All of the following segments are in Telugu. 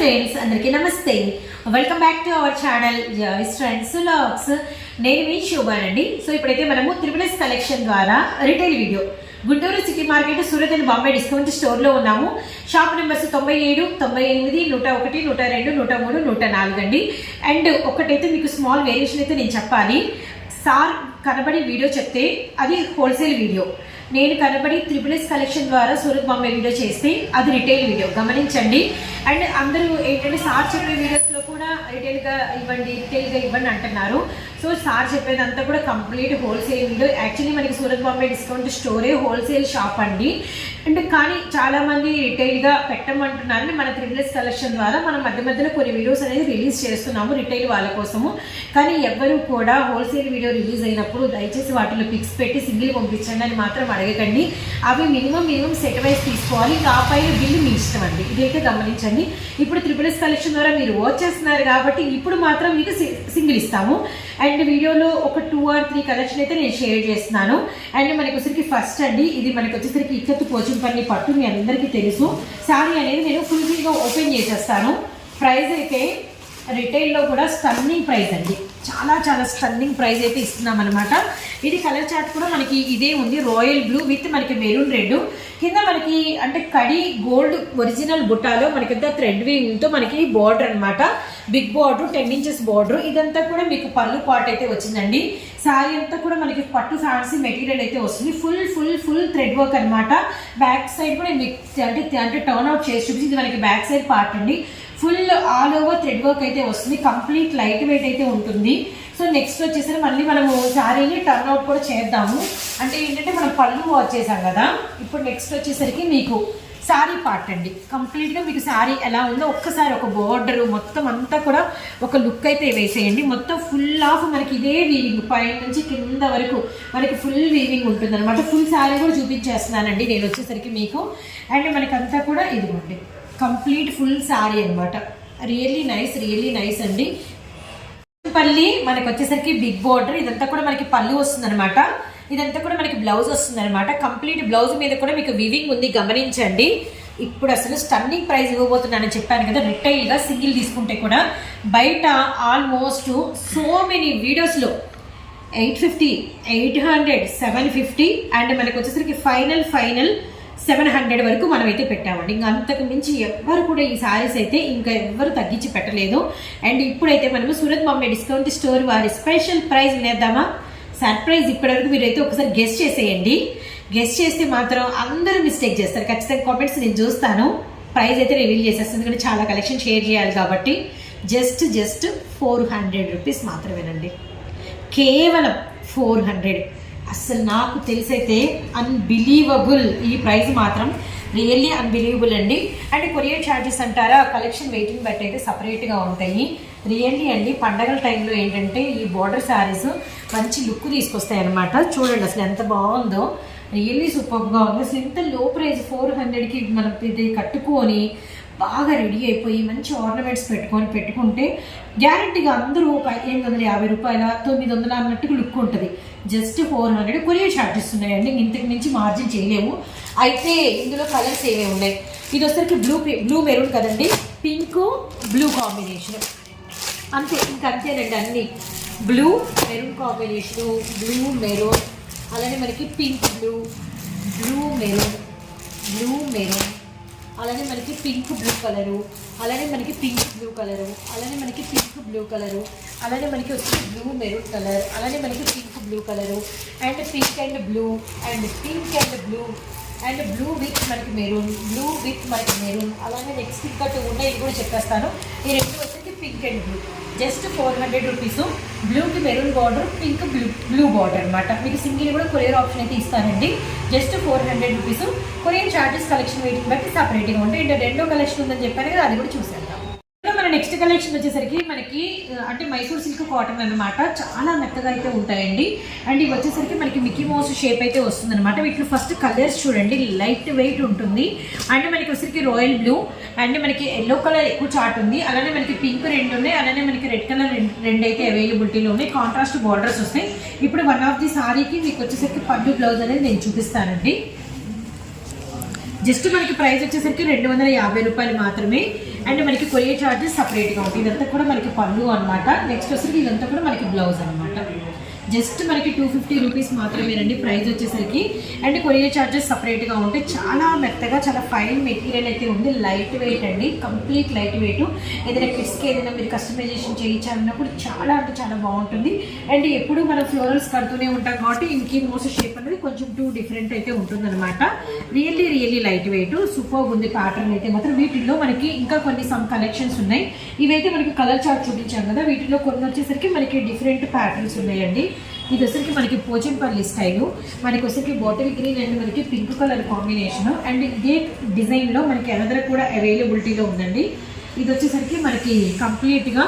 ఫ్రెండ్స్ అందరికీ నమస్తే. Welcome back to our channel Joyce friends లాక్స్ నేను మీ శోభానండి సో ఇప్పుడైతే మనము త్రిపులస్ కలెక్షన్ ద్వారా retail video. Guntur city market Surat and Bombay discount స్టోర్లో ఉన్నాము. షాప్ నెంబర్స్ తొంభై ఏడు తొంభై ఎనిమిది నూట ఒకటి నూట రెండు నూట మూడు నూట నాలుగు అండి. అండ్ ఒకటైతే మీకు స్మాల్ వేరియేషన్ అయితే నేను చెప్పాలి. సార్ కనబడి వీడియో చెప్తే అది హోల్సేల్ వీడియో. నేను కనబడి త్రిపుల్ ఎస్ కలెక్షన్ ద్వారా సూరత్ బాంబే వీడియో చేస్తే అది రిటైల్ వీడియో. గమనించండి. అండ్ అందరూ ఏంటంటే సార్ చెప్పే వీడియోస్లో కూడా రిటైల్గా ఇవ్వండి రిటైల్గా ఇవ్వండి అంటున్నారు. సో సార్ చెప్పేదంతా కూడా కంప్లీట్ హోల్సేల్ వీడియో యాక్చువల్లీ మనకి సూరత్ బాంబే డిస్కౌంట్ స్టోరే హోల్సేల్ షాప్ అండి. అండ్ కానీ చాలామంది రిటైల్గా పెట్టమంటున్నారని మన త్రిబ్లెస్ కలెక్షన్ ద్వారా మనం మధ్య మధ్యలో కొన్ని వీడియోస్ అనేది రిలీజ్ చేస్తున్నాము రిటైల్ వాళ్ళ కోసము. కానీ ఎవ్వరూ కూడా హోల్సేల్ వీడియో రిలీజ్ అయినప్పుడు దయచేసి వాటిలో పిక్స్ పెట్టి సింగిల్ పంపించండి అని మాత్రం అడగకండి. అవి మినిమం మినిమం సెట్ వైజ్ తీసుకోవాలి. కాపైన బిల్లు మీ ఇష్టం అండి. అయితే గమనించండి. ఇప్పుడు త్రిపుల్ఎస్ కలెక్షన్ ద్వారా మీరు వాచ్ చేస్తున్నారు కాబట్టి ఇప్పుడు మాత్రం మీకు సింగిల్ ఇస్తాము. అండ్ వీడియోలో ఒక టూ ఆర్ త్రీ కలెక్షన్ అయితే నేను షేర్ చేస్తున్నాను. అండ్ మనకి వచ్చేసరికి ఫస్ట్ అండి. ఇది మనకి వచ్చేసరికి ఇక్కత్తు పోచంపల్లి పట్టు మీ అందరికీ తెలుసు. శారీ అనేది నేను ఫుల్గా ఓపెన్ చేసేస్తాను. ప్రైస్ అయితే రిటైల్లో కూడా స్టన్నింగ్ ప్రైస్ అండి. చాలా చాలా స్టన్నింగ్ ప్రైస్ అయితే ఇస్తున్నాం అనమాట ఇది కలర్ చార్ట్ కూడా మనకి ఇదే ఉంది రాయల్ బ్లూ విత్ మనకి మెరూన్ రెడ్ కింద మనకి అంటే కడి గోల్డ్ ఒరిజినల్ బుట్టాలో మనకి థ్రెడ్ వీవింగ్తో మనకి బార్డర్ అనమాట big border ten inches border ఇదంతా కూడా మీకు పళ్ళు పాట్ అయితే వచ్చిందండి. శారీ అంతా కూడా మనకి పట్టు ఫ్యాన్సీ మెటీరియల్ అయితే వస్తుంది. Full full full thread work అన్నమాట. బ్యాక్ సైడ్ కూడా మీకు అంటే అంటే టర్న్ అవుట్ చేసి చూపించి ఇది మనకి బ్యాక్ సైడ్ పార్ట్ అండి. Full all over thread work అయితే వస్తుంది. కంప్లీట్ లైట్ వెయిట్ అయితే ఉంటుంది. సో నెక్స్ట్ వచ్చేసరికి మళ్ళీ మనము శారీని టర్న్ అవుట్ కూడా చేద్దాము. అంటే ఏంటంటే మనం పళ్ళు వాచ్ చేసాం కదా. ఇప్పుడు నెక్స్ట్ వచ్చేసరికి మీకు శారీ పార్ట్ అండి. కంప్లీట్గా మీకు శారీ ఎలా ఉందో ఒక్కసారి ఒక బోర్డర్ మొత్తం అంతా కూడా ఒక లుక్ అయితే వేసేయండి. మొత్తం ఫుల్ ఆఫ్ మనకి ఇదే వీవింగ్ పైన నుంచి కింద వరకు మనకి ఫుల్ వీవింగ్ ఉంటుంది అనమాట ఫుల్ శారీ కూడా చూపించేస్తున్నానండి. నేను వచ్చేసరికి మీకు. అండ్ మనకి అంతా కూడా ఇదిగోండి. కంప్లీట్ ఫుల్ శారీ అనమాట రియల్లీ నైస్ రియల్లీ నైస్ అండి. పల్లి మనకి వచ్చేసరికి బిగ్ బోర్డర్. ఇదంతా కూడా మనకి పళ్ళు వస్తుంది అనమాట ఇదంతా కూడా మనకి బ్లౌజ్ వస్తుంది అనమాట కంప్లీట్ బ్లౌజ్ మీద కూడా మీకు వివింగ్ ఉంది గమనించండి. ఇప్పుడు అసలు స్టన్నింగ్ ప్రైస్ ఇవ్వబోతున్నానని చెప్పాను కదా రిటైల్గా సింగిల్ తీసుకుంటే కూడా బయట ఆల్మోస్ట్ సో మెనీ వీడియోస్లో eight fifty eight hundred seven fifty and మనకు వచ్చేసరికి ఫైనల్ ఫైనల్ సెవెన్ హండ్రెడ్ వరకు మనం అయితే పెట్టామండి. ఇంకా అంతకు మించి ఎవ్వరు కూడా ఈ సారీస్ అయితే ఇంకా ఎవ్వరు తగ్గించి పెట్టలేదు. అండ్ ఇప్పుడైతే మనము సూరత్ బాంబే డిస్కౌంట్ స్టోర్ వారి స్పెషల్ ప్రైస్ వినేద్దామా? సర్ప్రైజ్ ఇప్పటివరకు మీరైతే ఒకసారి గెస్ట్ చేసేయండి. గెస్ట్ చేస్తే మాత్రం అందరూ మిస్టేక్ చేస్తారు. ఖచ్చితంగా కామెంట్స్ నేను చూస్తాను. ప్రైస్ అయితే రివీల్ చేసేస్తాను ఎందుకంటే చాలా కలెక్షన్ షేర్ చేయాలి కాబట్టి just just four hundred rupees మాత్రమేనండి. కేవలం ఫోర్ హండ్రెడ్ అసలు నాకు తెలిసైతే అన్బిలీవబుల్ ఈ ప్రైస్ మాత్రం. రియల్లీ అన్బిలీవబుల్ అండి. అండ్ కొరియర్ ఛార్జెస్ అంటారా కలెక్షన్ వెయిటింగ్ బట్టి అయితే సపరేట్గా ఉంటాయి. రియల్లీ అండి పండగల టైంలో ఏంటంటే ఈ బోర్డర్ శారీస్ మంచి లుక్ తీసుకొస్తాయి అనమాట చూడండి అసలు ఎంత బాగుందో. రియల్లీ సూపర్గా ఉంది. అసలు ఇంత లో ప్రైస్ ఫోర్ హండ్రెడ్కి మనం ఇది కట్టుకొని బాగా రెడీ అయిపోయి మంచి ఆర్నమెంట్స్ పెట్టుకొని పెట్టుకుంటే గ్యారంటీగా అందరూ ఒక ఎనిమిది వందల యాభై రూపాయల తొమ్మిది వందల అన్నట్టుకు లుక్ ఉంటుంది. Just four hundred courier charges ఉన్నాయండి. ఇంతకు మించి మార్జిన్ చేయలేము. అయితే ఇందులో కలర్స్ ఏమేమి ఉన్నాయి? ఇది వచ్చరికి బ్లూ బ్లూ మెరూన్ కదండి. పింక్ బ్లూ కాంబినేషన్ అంతే ఇంక అన్నీ. అన్ని blue maroon combination blue maroon అలానే మనకి pink blue blue maroon blue maroon. అలానే మనకి పింక్ బ్లూ కలరు. అలానే మనకి పింక్ బ్లూ కలరు. అలానే మనకి పింక్ బ్లూ కలరు. అలానే మనకి వచ్చి బ్లూ మెరూన్ కలర్. అలానే మనకి pink blue colour. And pink and blue and pink and blue and blue with మనకి మెరూన్ బ్లూ విత్ మనకి మెరూన్. అలానే నెక్స్ట్ ఇంకా టూ ఉన్నాయి కూడా చెప్పేస్తాను. ఈ రెండు వచ్చేసి pink and blue. Just four hundred rupees. బ్లూకి maroon border pink blue blue border అనమాట మీకు సింగిల్ కూడా కొరియర్ ఆప్షన్ అయితే ఇస్తానండి. Just four hundred rupees. Courier charges collection weighting బట్టి సపరేట్గా ఉంటాయి. అంటే రెండో కలెక్షన్ ఉందని చెప్పాను కదా అది కూడా చూసాను నెక్స్ట్ కలెక్షన్ వచ్చేసరికి మనకి అంటే మైసూర్ సిల్క్ కాటన్ అనమాట చాలా మెత్తగా అయితే ఉంటాయండి. అండ్ ఇవి వచ్చేసరికి మనకి మిక్కీ మౌస్ షేప్ అయితే వస్తుంది అనమాట వీటిలో ఫస్ట్ కలర్స్ చూడండి లైట్ వెయిట్ ఉంటుంది. అండ్ మనకి వచ్చేసరికి రాయల్ బ్లూ అండ్ మనకి ఎల్లో కలర్ ఎక్కువ చాట్ ఉంది. అలానే మనకి పింక్ రెండు ఉన్నాయి. అలానే మనకి రెడ్ కలర్ రెండు అయితే అవైలబిలిటీలో ఉన్నాయి. కాంట్రాస్ట్ బార్డర్స్ వస్తాయి. ఇప్పుడు వన్ ఆఫ్ ది సారీకి మీకు వచ్చేసరికి పడ్డు బ్లౌజ్ అనేది నేను చూపిస్తానండి. జస్ట్ మనకి ప్రైస్ వచ్చేసరికి రెండు వందల యాభై రూపాయలు మాత్రమే. అండ్ మనకి కొరియర్ చార్జెస్ సపరేట్గా ఉంటుంది ఇదంతా కూడా మనకి పళ్ళు అనమాట నెక్స్ట్ వచ్చేసరికి ఇదంతా కూడా మనకి బ్లౌజ్ అనమాట జస్ట్ మనకి టూ ఫిఫ్టీ రూపీస్ మాత్రమేనండి ప్రైస్ వచ్చేసరికి అండ్ కొరియర్ చార్జెస్ సపరేట్గా ఉంటాయి. చాలా మెత్తగా చాలా ఫైన్ మెటీరియల్ అయితే ఉంది. లైట్ వెయిట్ అండి. కంప్లీట్ లైట్ వెయిట్ ఏదైనా కిడ్స్కి ఏదైనా మీరు కస్టమైజేషన్ చేయించాలన్నప్పుడు చాలా అంటే చాలా బాగుంటుంది. అండ్ ఎప్పుడు మనం ఫ్లోరల్స్ కడుతూనే ఉంటాం కాబట్టి ఇంకీ మోస షేప్ అనేది కొంచెం టూ డిఫరెంట్ అయితే ఉంటుందన్నమాట. Really really light weight super ఉంది ప్యాటర్న్ అయితే మాత్రం. వీటిల్లో మనకి ఇంకా కొన్ని సమ్ కలెక్షన్స్ ఉన్నాయి. ఇవైతే మనకి కలర్ చార్ట్ చూపించాం కదా. వీటిలో కొన్ని వచ్చేసరికి మనకి డిఫరెంట్ ప్యాటర్న్స్ ఉన్నాయండి. ఇది వచ్చరికి మనకి పోచంపల్లి స్టైలు మనకి వచ్చరికి బాటిల్ గ్రీన్ అండ్ మనకి పింక్ కలర్ కాంబినేషన్ అండ్ ఇదే డిజైన్లో మనకి ఎనదర్ కూడా అవైలబిలిటీలో ఉందండి. ఇది వచ్చేసరికి మనకి కంప్లీట్గా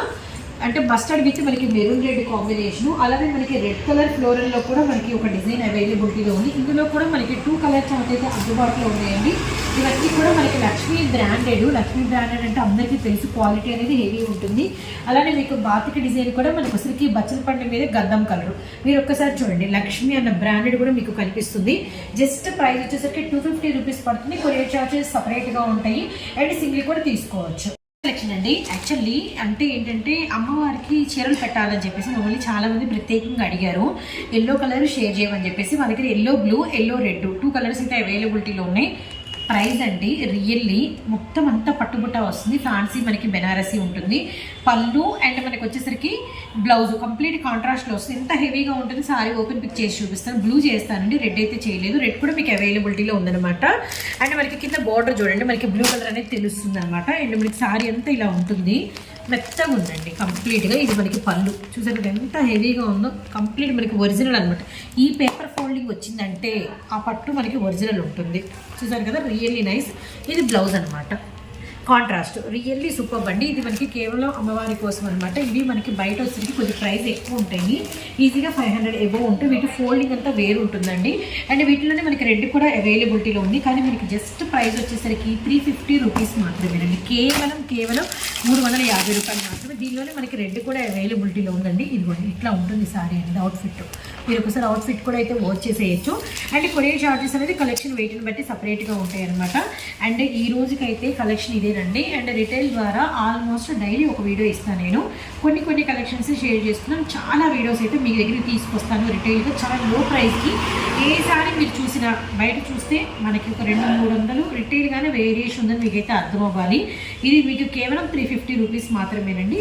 అంటే బస్టర్డ్ విత్ మనకి మెరూన్ రెడ్ కాంబినేషన్ అలాగే మనకి రెడ్ కలర్ ఫ్లోరల్లో కూడా మనకి ఒక డిజైన్ అవైలబిలిటీలో ఉంది. ఇందులో కూడా మనకి టూ కలర్ అయితే అందుబాటులో ఉన్నాయండి. ఇవన్నీ కూడా మనకి లక్ష్మీ బ్రాండెడ్ లక్ష్మీ బ్రాండెడ్ అంటే అందరికీ తెలుసు క్వాలిటీ అనేది హెవీ ఉంటుంది. అలానే మీకు బాతిక డిజైన్ కూడా మనకి అసలుకి బచ్చల పండు మీద గద్దం కలర్. మీరు ఒక్కసారి చూడండి లక్ష్మి అన్న బ్రాండెడ్ కూడా మీకు కనిపిస్తుంది. జస్ట్ ప్రైస్ వచ్చేసరికి టూ ఫిఫ్టీ రూపీస్ పడుతుంది. కొరియర్ చార్జెస్ సపరేట్గా ఉంటాయి. అండ్ సింగిల్ కూడా తీసుకోవచ్చు. కలెక్షన్ అండి యాక్చువల్లీ అంటే ఏంటంటే అమ్మవారికి చీరలు పెట్టాలని చెప్పేసి మమ్మల్ని చాలా మంది ప్రత్యేకంగా అడిగారు. ఎల్లో కలర్ షేర్ చేయమని చెప్పేసి మా దగ్గర yellow blue yellow red two colours అయితే అవైలబిలిటీలో ఉన్నాయి. ప్రైస్ అండి రియల్లీ మొత్తం అంతా పట్టుబుట్ట వస్తుంది. ఫ్యాన్సీ మనకి బెనారసీ ఉంటుంది. పళ్ళు అండ్ మనకి వచ్చేసరికి బ్లౌజ్ కంప్లీట్ కాంట్రాస్ట్లో వస్తుంది. ఎంత హెవీగా ఉంటుంది సారీ ఓపెన్ పిక్ చేసి చూపిస్తాను. బ్లూ చేస్తానండి. రెడ్ అయితే చేయలేదు. రెడ్ కూడా మీకు అవైలబిలిటీలో ఉందన్నమాట. అండ్ మనకి కింద బార్డర్ చూడండి. మనకి బ్లూ కలర్ అనేది తెలుస్తుంది అనమాట అండ్ మనకి సారీ అంతా ఇలా ఉంటుంది. మెత్తగా ఉందండి. కంప్లీట్గా ఇది మనకి పళ్ళు. చూసారు కదా ఎంత హెవీగా ఉందో? కంప్లీట్ మనకి ఒరిజినల్ అనమాట ఈ పేపర్ ఫోల్డింగ్ వచ్చిందంటే ఆ పట్టు మనకి ఒరిజినల్ ఉంటుంది. చూసారు కదా? రియల్లీ నైస్ ఇది బ్లౌజ్ అనమాట కాంట్రాస్ట్. రియల్లీ సూపర్ అండి ఇది మనకి కేవలం అమ్మవారి కోసం అనమాట ఇవి మనకి బయట వచ్చేసరికి కొద్ది ప్రైస్ ఎక్కువ ఉంటాయి. ఈజీగా ఫైవ్ హండ్రెడ్ ఎబో ఉంటే వీటి ఫోల్డింగ్ అంతా వేరు ఉంటుందండి. అండ్ వీటిలోనే మనకి రెడ్ కూడా అవైలబిలిటీలో ఉంది. కానీ మనకి జస్ట్ ప్రైస్ వచ్చేసరికి త్రీ ఫిఫ్టీ రూపీస్ మాత్రమేనండి. కేవలం కేవలం మూడు వందల యాభై రూపాయలు మాత్రమే దీనిలోనే మనకి రెడ్ కూడా అవైలబిలిటీలో ఉందండి. ఇదిగోండి ఇట్లా ఉంటుంది సారీ అనేది అవుట్ఫిట్ మీరు ఒకసారి అవుట్ఫిట్ కూడా అయితే వాచ్ చేసేయచ్చు. అండ్ కొరియర్ చార్జెస్ అనేది కలెక్షన్ వెయిట్ని బట్టి సపరేట్గా ఉంటాయి అనమాట అండ్ ఈ రోజుకైతే కలెక్షన్ ఇదేనండి అండ్ రిటైల్ ద్వారా ఆల్మోస్ట్ డైలీ ఒక వీడియో ఇస్తాను నేను. కొన్ని కొన్ని కలెక్షన్స్ షేర్ చేస్తున్నాను చాలా వీడియోస్ అయితే మీ దగ్గర తీసుకొస్తాను రిటైల్గా చాలా లో ప్రైస్కి ఏ సారీ మీరు చూసినా బయట చూస్తే మనకి ఒక రెండు మూడు వందలు. రిటైల్గానే వేరియేషన్ ఉందని మీకైతే అర్థం అవ్వాలి. ఇది మీకు కేవలం త్రీ ఫిఫ్టీ రూపీస్ మాత్రమేనండి.